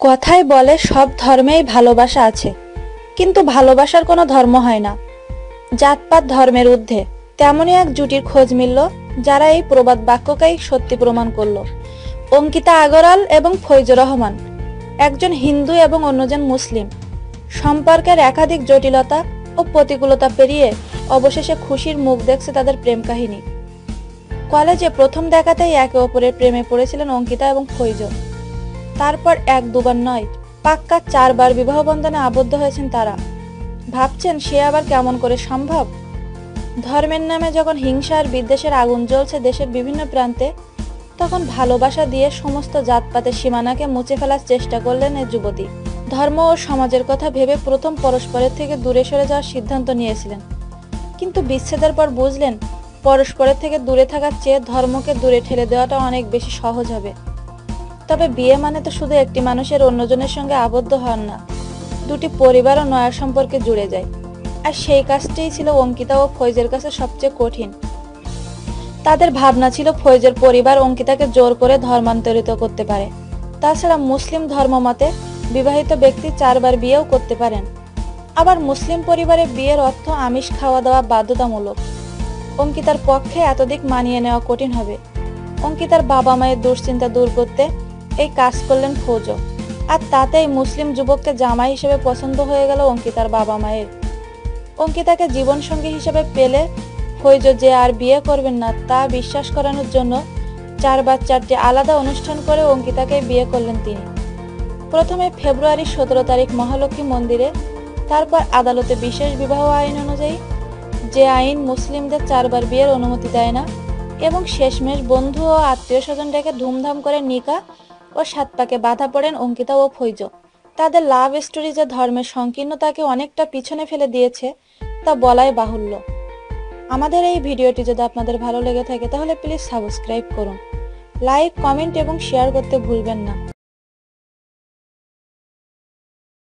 কথায় বলে সব ধর্মেই ভালোবাসা আছে, কিন্তু ভালোবাসার কোনো ধর্ম হয় না। জাতপাত ধর্মের ঊর্ধ্বে, তেমনই এক জুটির খোঁজ মিলল, যারা এই প্রবাদ বাক্যকেই সত্যি প্রমাণ করল। অঙ্কিতা আগরওয়াল এবং ফৈজুর রহমান, একজন হিন্দু এবং অন্যজন মুসলিম, সম্পর্কের একাধিক জটিলতা ও প্রতিকূলতা পেরিয়ে অবশেষে খুশির মুখ দেখছে তাদের প্রেম কাহিনী। কলেজে প্রথম দেখাতেই একে অপরের প্রেমে পড়েছিলেন অঙ্কিতা এবং ফৈজুর তারপর এক দুবার নয়, পাক্কা চারবার বিবাহ বন্ধনে আবদ্ধ হয়েছেন তারা। ভাবছেন সে আবার কেমন করে সম্ভব? ধর্মের নামে যখন হিংসা আর বিদ্বেষের আগুন জ্বলছে দেশের বিভিন্ন প্রান্তে, তখন ভালোবাসা দিয়ে সমস্ত জাতপাতের সীমানাকে মুছে ফেলার চেষ্টা করলেন এই যুবতী। ধর্ম ও সমাজের কথা ভেবে প্রথম পরস্পরের থেকে দূরে সরে যাওয়ার সিদ্ধান্ত নিয়েছিলেন। কিন্তু বিচ্ছেদের পর বুঝলেন, পরস্পরের থেকে দূরে থাকার চেয়ে ধর্মকে দূরে ঠেলে দেওয়াটা অনেক বেশি সহজ হবে। তবে বিয়ে মানে তো শুধু একটি মানুষের অন্যজনের সঙ্গে আবদ্ধ হন না, দুটি পরিবার ও নয়া সম্পর্কে জুড়ে যায়। আর সেই কাজটাই ছিল অঙ্কিতা ও ফৈজের কাছে সবচেয়ে কঠিন। তাদের ভাবনা ছিল ফৈজের পরিবার অঙ্কিতাকে জোর করে ধর্মান্তরিত করতে পারে। তাছাড়া মুসলিম ধর্মমতে বিবাহিত ব্যক্তি চারবার বিয়েও করতে পারেন। আবার মুসলিম পরিবারে বিয়ের অর্থ আমিষ খাওয়া দাওয়া বাধ্যতামূলক। অঙ্কিতার পক্ষে এতদিক মানিয়ে নেওয়া কঠিন হবে। অঙ্কিতার বাবা মায়ের দুশ্চিন্তা দূর করতে এই কাজ করলেন ফৌজো আর তাতেই মুসলিম যুবককে জামাই হিসেবে পছন্দ হয়ে গেল অঙ্কিতার বাবা মায়ের। অঙ্কিতাকে জীবনসঙ্গী হিসেবে পেলে ফৈজ যে আর বিয়ে করবেন না তা বিশ্বাস করানোর জন্য চারবার চারটি আলাদা অনুষ্ঠান করে অঙ্কিতাকে বিয়ে করলেন তিনি। প্রথমে ফেব্রুয়ারি সতেরো তারিখ মহালক্ষ্মী মন্দিরে তারপর আদালতে বিশেষ বিবাহ আইন অনুযায়ী, যে আইন মুসলিমদের চারবার বিয়ের অনুমতি দেয় না, এবং শেষমেশ বন্ধু ও আত্মীয় স্বজন ডেকে ধুমধাম করে নিকা ও সাত পাকে বাধা পড়েন অঙ্কিতা ও ফৈজ। তাদের লাভ স্টোরি যে ধর্মের সংকীর্ণতাকে অনেকটা পিছনে ফেলে দিয়েছে, তা বলাই বাহুল্য। আমাদের এই ভিডিওটি যদি আপনাদের ভালো লেগে থাকে, তাহলে প্লিজ সাবস্ক্রাইব করুন। লাইক কমেন্ট এবং শেয়ার করতে ভুলবেন না।